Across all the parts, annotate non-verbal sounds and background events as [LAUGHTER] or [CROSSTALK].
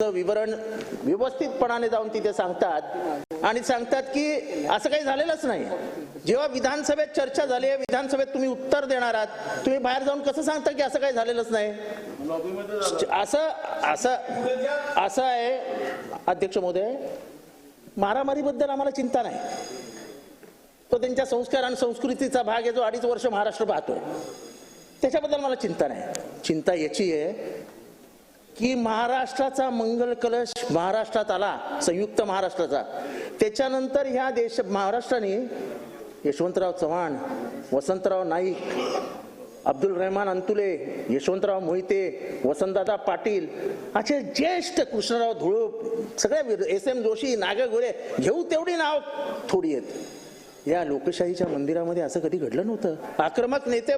विवरण व्यवस्थितपणाने जाऊन तिथे सांगतात. आणि सांगतात की असं काही झालेलंच नाही. जेव्हा विधानसभेत चर्चा झाली आहे विधानसभेत तुम्ही उत्तर देणार आहात तुम्ही बाहेर जाऊन कसं सांगता की असं काही झालेलंच नाही? असं असं असं आहे. अध्यक्ष महोदय मारामारीबद्दल आम्हाला चिंता नाही. तो त्यांच्या संस्कार आणि संस्कृतीचा भाग आहे जो अडीच वर्ष महाराष्ट्र पाहतोय. त्याच्याबद्दल मला चिंता नाही. चिंता याची आहे की महाराष्ट्राचा मंगल कलश महाराष्ट्रात आला संयुक्त महाराष्ट्राचा. त्याच्यानंतर ह्या देश महाराष्ट्राने यशवंतराव चव्हाण वसंतराव नाईक अब्दुल रहमान अंतुले यशवंतराव मोहिते वसंतदादा पाटील असे ज्येष्ठ कृष्णराव धुळूप सगळे एस एम जोशी नागा घेऊ तेवढी नाव थोडी आहेत. या लोकशाहीच्या मंदिरामध्ये असं कधी घडलं नव्हतं? आक्रमक नेते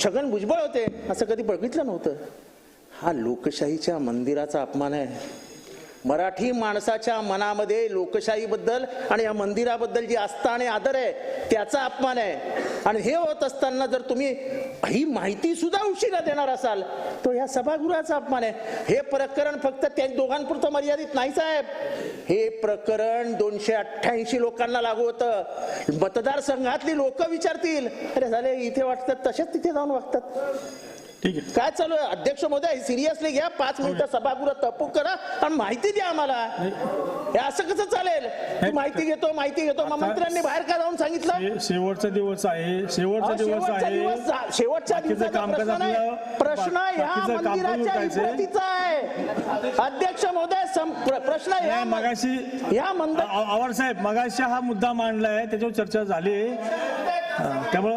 छगन भुजबळ होते असं कधी बघितलं नव्हतं? हा लोकशाहीच्या मंदिराचा अपमान आहे. मराठी माणसाच्या मनामध्ये लोकशाहीबद्दल आणि या मंदिराबद्दल जी आस्था आणि आदर आहे त्याचा अपमान आहे. आणि हे होत असताना जर तुम्ही ही माहिती सुद्धा उशिरा देणार असाल तो या सभागृहाचा अपमान आहे. हे प्रकरण फक्त त्या दोघांपुरतं मर्यादित नाही साहेब. हे प्रकरण दोनशे अठ्ठ्याऐंशी लोकांना लागू होतं. मतदारसंघातली लोक विचारतील अरे झाले इथे वाटतात तसेच तिथे जाऊन वागतात. ठीक आहे. काय चालू आहे? अध्यक्ष महोदय सिरियसली घ्या पाच मिनिटं सभागृह तपूक करा आणि माहिती द्या आम्हाला. हे असं कसं चालेल? तू माहिती घेतो माहिती घेतो. मग मंत्र्यांनी बाहेर का जाऊन सांगितलं? शेवटचा दिवस आहे. शेवटचा अहो, दिवस शेवटचा आहे. दिवस झा- शेवटच्या बाकीचं दिवसाचा कामकाज प्रश्न नाही. आपलं- प्रश्न बा- ह्या बाकीचं मंदिराच्या उरकायचंय. इमारतीचा आहे. अध्यक्ष महोदय सं- प्र- प्रश्न ह्या नाही, मगाशी ह्या मंदिर आ- आवार साहेब मगाशी हा मुद्दा मांडलाय त्याच्यावर चर्चा झाली. हा, त्यामुळं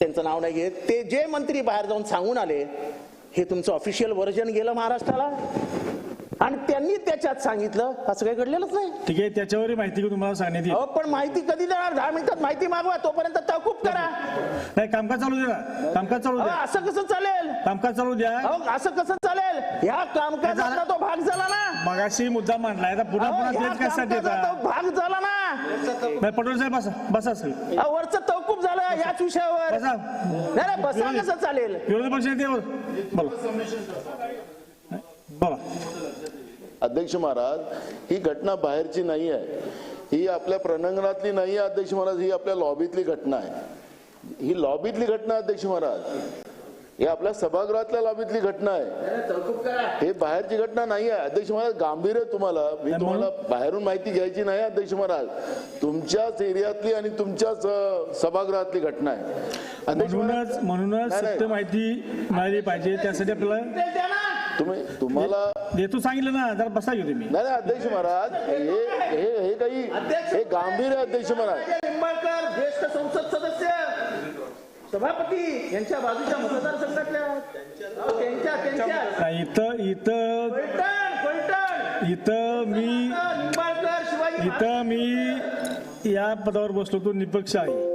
त्यांचं नाव नाही घेत ते जे मंत्री बाहेर जाऊन सांगून आले हे तुमचं ऑफिशियल व्हर्जन गेलं महाराष्ट्राला? आणि त्यांनी त्याच्यात सांगितलं असं काही घडलेलंच नाही. ठीक आहे त्याच्यावरही माहिती घेऊन तुम्हाला सांगण्यात येईल. अहो पण माहिती कधी देणार? दहा मिनिटात माहिती मागवा तोपर्यंत तहकूब करा. नाही कामकाज चालू द्या. कामकाज चालू अहो, द्या असं कसं चालेल? कामकाज चालू द्या. अहो असं कसं चालेल? ह्या कामकाजातला तो भाग झाला ना. मगाशी मुद्दा मांडलाय आता पुन्हा अहो, पुन्हा ह्या तेच कशासाठी कामकाजात येतात तो भाग झाला ना. नाही पटोल साहेब बसा बसा सर. अहो, वरचं तहकूब झालं याच विषयावर. बसा. नाही नाही, बसा कसं चालेल? विरोधी पक्ष नेते बोला. बोला. अध्यक्ष महाराज ही घटना बाहेरची नाही आहे. ही आपल्या प्रणांगणातली नाही आहे अध्यक्ष महाराज ही आपल्या लॉबीतली घटना आहे. ही लॉबीतली घटना अध्यक्ष महाराज. ही आपल्या सभागृहातल्या लॉबीतली घटना आहे. हे बाहेरची घटना नाही आहे. अध्यक्ष महाराज गांभीर्य तुम्हाला. मी तुम्हाला बाहेरून माहिती घ्यायची नाही अध्यक्ष महाराज. तुमच्याच एरियातली आणि तुमच्याच सभागृहातली घटना आहे. अध्यक्ष महाराज म्हणूनच म्हणूनच. सत्य माहिती मिळाली पाहिजे. त्यासाठी आपल्याला तुम्ही तुम्हाला देतो सांगितलं ना जरा बसा घेऊ तुम्ही नाही नाही अध्यक्ष महाराज हे हे हे काही हे गांभीर्य आहे, अध्यक्ष महाराज. निंबाळकर ज्येष्ठ संसद सदस्य. सभापती यांच्या बाजूच्या मतदारसंघातल्या अहो, त्यांच्या त्यांच्या. नाही, इथं इथं फलटण फलटण. इथं मी निंबाळकर शिवाजी इथं मी या पदावर बसलो तो निपक्ष आहे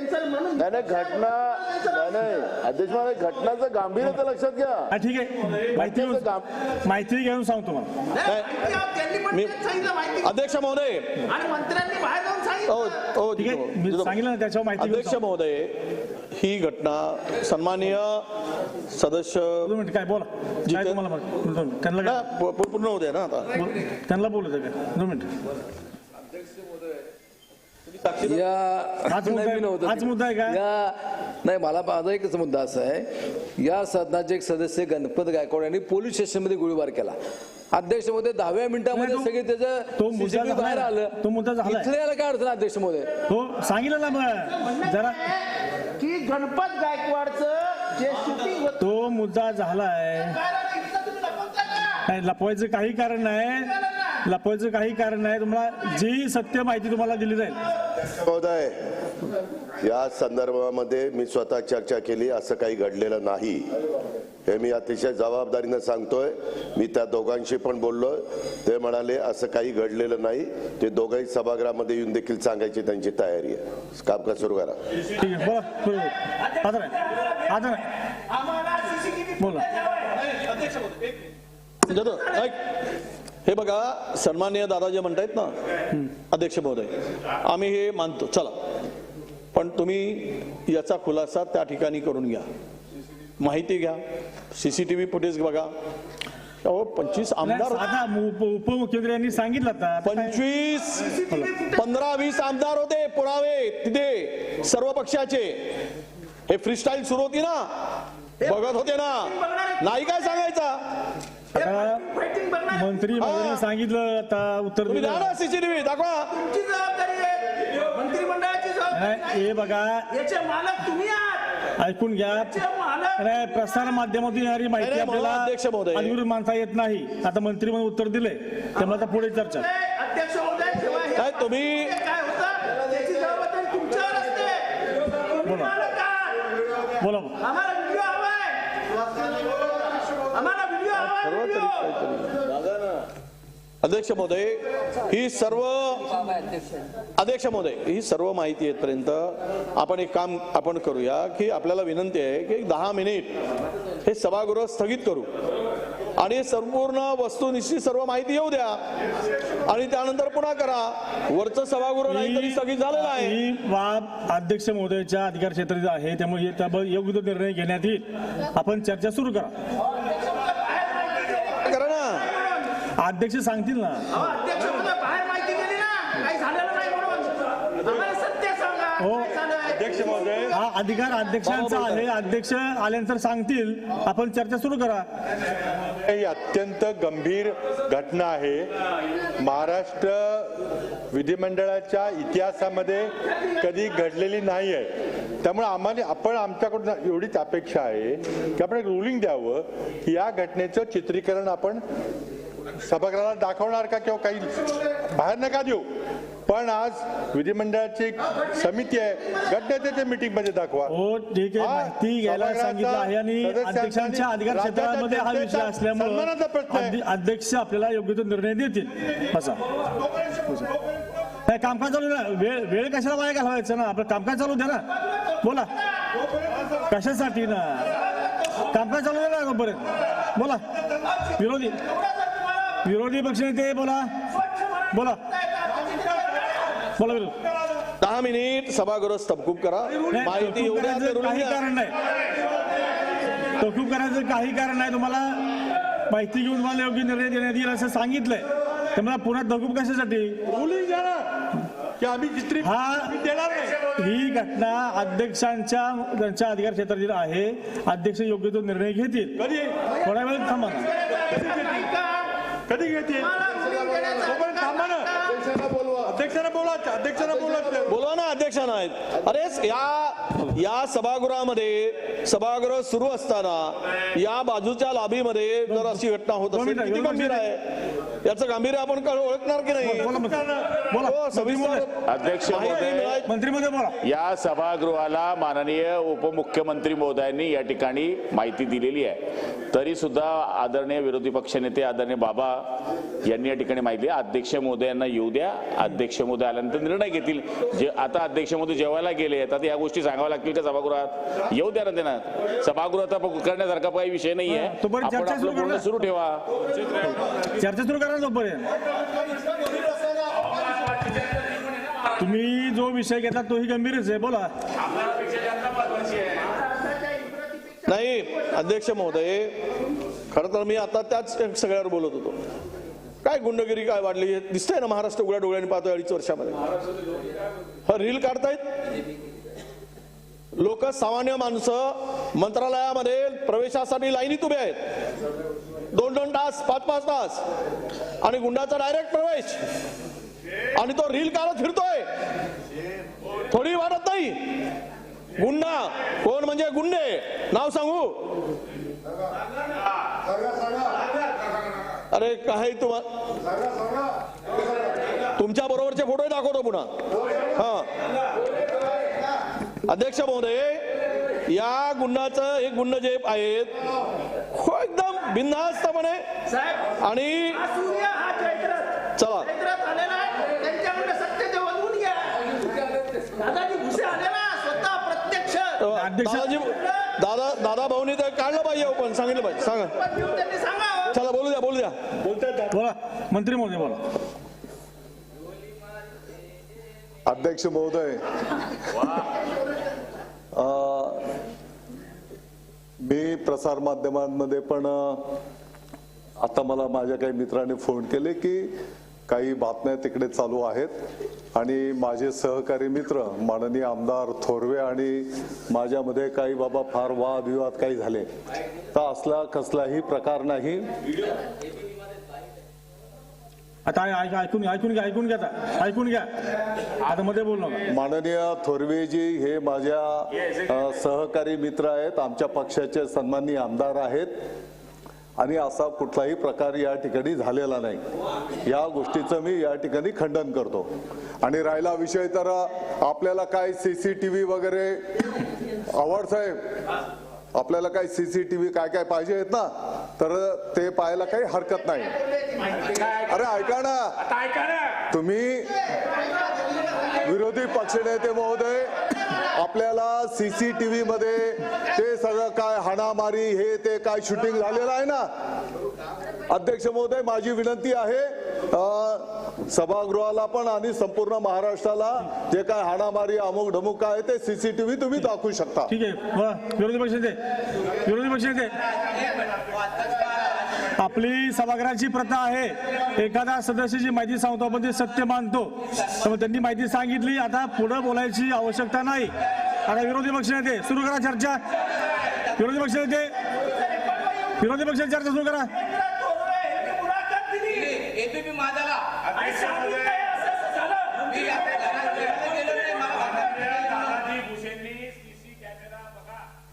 त्यांचं म्हणून नाही नाही घटना नाही नाही. अध्यक्ष महाराज घटनाचं गांभीर्य तर लक्षात घ्या. हा ठीक आहे. माहिती घेऊन माहिती घेऊन सांगतो मला नाही, माहिती आहे, त्यांनी पण मी- तेच सांगितलं माहिती अध्यक्ष महोदय. आणि मंत्र्यांनी बाहेर जाऊन हो सांगितलं. हो ठीक आहे मी सांगितलं ना त्याच्यावर माहिती घेऊन अध्यक्ष सांगतो. महोदय ही घटना सन्माननीय सदस्य दोन मिनिट काय बोला. काय जिथे- तुम्हाला माहिती? दोन मिनिट. त्यांना ना, काय पू- पूर्ण होऊ द्या ना आता. बोल- त्यांना बोलू का दोन मिनिट. या हाच [LAUGHS] मुद्दा नाही, आहे- का? या नाही मला माझा एकच मुद्दा असा आहे. या सदनाचे एक सदस्य गणपत गायकवाड यांनी पोलीस स्टेशनमध्ये गोळीबार केला. अध्यक्ष महोदय दहाव्या मिनिटामध्ये नाही, तो- सगळे त्याचं तो मुद्दा CCTV बाहेर झालाय. आलं. तो मुद्दा झालाय. इथले याला काय अडचण अध्यक्ष महोदय हो सांगितलं ना मग. जरा की गणपत गायकवाडचं जे शूटिंग होतं तो मुद्दा झालाय. नाही लपवायचं काही कारण नाही. लपवायचं काही कारण नाही. तुम्हाला जी सत्य माहिती तुम्हाला दिली जाईल. महोदय या संदर्भामध्ये मी स्वतः चर्चा केली असं काही घडलेलं नाही. हे मी अतिशय जबाबदारीनं सांगतोय. मी त्या दोघांशी पण बोललो ते म्हणाले असं काही घडलेलं नाही. ते दोघंही सभागृहामध्ये येऊन देखील सांगायची त्यांची तयारी आहे. कामकाज सुरू करा? बोला हे बघा सन्माननीय दादा जे म्हणतायत ना? अध्यक्ष महोदय आम्ही हे मानतो. चला. पण तुम्ही याचा खुलासा त्या ठिकाणी करून घ्या. माहिती घ्या. सीसीटीव्ही फुटेज बघा. अहो पंचवीस आमदार आता उप- उपमुख्यमंत्री यांनी सांगितलं काय- पंचवीस पंधरा वीस आमदार होते पुरावे. तिथे सर्व पक्षाचे. हे फ्रीस्टाईल सुरू होती ना? बघत होते ना? नाही काय सांगायचा? आता मंत्री महोदयांनी सांगितलं आता उत्तर तुम्ही द्या दिलं ना सीसीटीव्ही दाखवा. तुमची जबाबदारी आहे. मंत्रिमंडळाची जबाबदारी नाही, हे बघा. आहे. याचे मालक तुम्ही आहात. ऐकून घ्या. याचे मालक नाही, प्रसार माध्यमातून येणारी माहिती नाही, आपल्याला अध्यक्ष महोदय. अधिकृत मानता येत नाही. आता मंत्री म्हणून उत्तर दिले त्यामुळे आता पुढे चर्चा. अध्यक्ष महोदय जेव्हा हे काय तुम्ही काय होतं त्याची जबाबदारी तुमच्यावर असते तुम्ही बोला. मालक आहात बोला आम्हाला व्हिडिओ हवाय आम्हाला व्हिडिओ हवाय व्हिडिओ अध्यक्ष महोदय ही सर्व अध्यक्ष महोदय ही सर्व माहिती येतपर्यंत आपण एक काम आपण करूया की आपल्याला विनंती आहे की दहा मिनिट हे सभागृह स्थगित करू. आणि संपूर्ण वस्तुनिष्ठी सर्व माहिती येऊ द्या. आणि त्यानंतर पुन्हा करा. वरचं सभागृह नाही तरी स्थगित झालेलं आहे. ही बाब अध्यक्ष महोदयाच्या अधिकार क्षेत्रात आहे. त्यामुळे योग्य निर्णय घेण्यात येईल. आपण चर्चा सुरू करा. अध्यक्ष सांगतील ना. अध्यक्ष बाहेर माहिती गेली ना. काही झालेलं नाही म्हणून. आम्हाला सत्य सांगा. हो. काय झालंय अध्यक्ष महोदय. हा अधिकार अध्यक्षांचा आहे अध्यक्ष आल्यानंतर सांगतील. आपण चर्चा सुरू करा. ही अत्यंत गंभीर घटना आहे. महाराष्ट्र विधिमंडळाच्या इतिहासामध्ये कधी घडलेली नाही आहे त्यामुळे आम्हाला आपण आमच्याकडून एवढीच अपेक्षा आहे की आपण एक रुलिंग द्यावं. की या घटनेचं चित्रीकरण आपण सभागृहाला दाखवणार का किंवा काही? बाहेर नका देऊ. पण आज विधिमंडळाची समिती आहे. घटनेच्या मीटिंगमध्ये दाखवा. हो ठीक आहे. माहिती घ्यायला सांगितलं आहे आणि सदस्यांचा अध्यक्षांच्या आणि अधिकार क्षेत्रामध्ये हा विषय असल्यामुळे प्रश्न अध्यक्ष आपल्याला योग्य तो निर्णय देतील. असा. कामकाज चालू ना? वेळ वेळ कशाला वाया घालवायचं ना? आपलं कामकाज चालू द्या ना. बोला. कशासाठी ना? कामकाज चालू द्या ना बोला. विरोधी. विरोधी पक्षनेते बोला. बोला. बोला दहा मिनिट सभागृह तहकूब करा. माहिती काही. कारण नाही. तहकूब करायचं काही कारण नाही. तुम्हाला माहिती घेऊन तुम्हाला योग्य निर्णय देण्यात येईल असं सांगितलंय. त्यामुळे पुन्हा तहकूब कशासाठी? की आम्ही हा आम्ही देणार नाही ही घटना अध्यक्षांच्या त्यांच्या अधिकार क्षेत्रातील आहे. अध्यक्ष योग्य तो निर्णय घेतील. थोड्या वेळ थांबा. कधी घेतील तोपर्यंत थांबा ना अध्यक्षांना बोला अध्यक्षांना बोला बोलवा ना अध्यक्षांना आहेत अरे या या सभागृहामध्ये सभागृह सुरू असताना या बाजूच्या लॉबीमध्ये जर अशी घटना होत असेल किती गंभीर आहे? याचं गांभीर्य आपण ओळखणार की नाही? हो. अध्यक्ष महोदय या सभागृहाला माननीय उपमुख्यमंत्री महोदयांनी या ठिकाणी माहिती दिलेली आहे. तरी सुद्धा आदरणीय विरोधी पक्षनेते आदरणीय बाबा यांनी या ठिकाणी माहिती आहे. अध्यक्ष महोदयांना येऊ द्या. अध्यक्ष महोदय आल्यानंतर निर्णय घेतील. जे आता अध्यक्ष महोदय जेवायला गेले आता या गोष्टी सांगाव्या लागतील का सभागृहात? येऊ द्या ना त्यांना. सभागृहात करण्यासारखा काही विषय नाही हा, आहे आपण आपलं सुरू बोलणं करा. सुरू ठेवा. चर्चा सुरू करा तुम्ही जो विषय घेता तोही गंभीरच आहे. बोला. नाही अध्यक्ष महोदय खरं तर मी आता त्याच सगळ्यावर बोलत होतो. काय गुंडगिरी काय वाढली? दिसतंय ना महाराष्ट्र उघड्या डोळ्याने पाहतोय अडीच वर्षामध्ये. हा रील काढतायत? लोक सामान्य माणसं मंत्रालयामध्ये प्रवेशासाठी लाईनीत उभे आहेत. दोन दोन तास पाच पाच तास. आणि गुंडाचा डायरेक्ट प्रवेश. आणि तो रील काढत फिरतोय. थोडी वाढत नाही. गुंडा कोण म्हणजे गुंडे? नाव सांगू? अरे काय तुम्हा तुमच्या बरोबरचे फोटो दाखवतो पुन्हा. हा. अध्यक्ष महोदय या गुंडाचं हे गुंड जे आहेत हो एकदम बिनधास्तपणे साहेब आणि हा हा चला. दादा दादा भाऊनी तर काढलं पाहिजे पण सांगितलं पाहिजे. सांगा पण घेऊन त्यांनी सांगा चला बोलू द्या बोलू द्या बोला मंत्री महोदय बोला. अध्यक्ष महोदय. मी प्रसारमाध्यमांमध्ये पण अ, आता मला माझ्या काही मित्रांनी फोन केले की काही बातम्या तिकडे चालू आहेत. आणि माझे सहकारी मित्र माननीय आमदार थोरवे आणि माझ्यामध्ये काही बाबा फार वादविवाद काही झाले. तर असला कसलाही प्रकार नाही. आता ऐक- ऐकून ऐकून घ्या ऐकून घ्या ऐकून घ्या. आतमध्ये बोल माननीय थोरवेजी हे माझ्या सहकारी मित्र आहेत आमच्या पक्षाचे सन्माननीय आमदार आहेत. आणि असा कुठलाही प्रकार या ठिकाणी झालेला नाही. या गोष्टीचं मी या ठिकाणी खंडन करतो. आणि राहिला विषय तर आपल्याला काय सीसीटीव्ही वगैरे? आवड साहेब आपल्याला काय सीसीटीव्ही काय काय पाहिजे आहेत ना? तर ते पाहायला काही हरकत नाही. अरे ऐका ना. तुम्ही विरोधी पक्षनेते महोदय आपल्याला सीसीटीव्ही मध्ये ते सगळं काय हाणामारी हे ते काय शूटिंग झालेलं आहे ना? अध्यक्ष महोदय माझी विनंती आहे सभागृहाला पण आणि संपूर्ण महाराष्ट्राला जे काय हाणामारी अमुक ढमुक आहे ते सीसीटीव्ही तुम्ही दाखवू शकता. ठीक आहे विरोधी पक्ष विरोधी पक्ष आपली सभागृहाची प्रथा आहे एखादा सदस्याची माहिती सांगतो आपण ते सत्य मानतो. त्यामुळे त्यांनी माहिती सांगितली आता पुढे बोलायची आवश्यकता नाही. आता विरोधी पक्षनेते सुरू करा चर्चा. विरोधी पक्षनेते विरोधी पक्षाची चर्चा सुरू करा.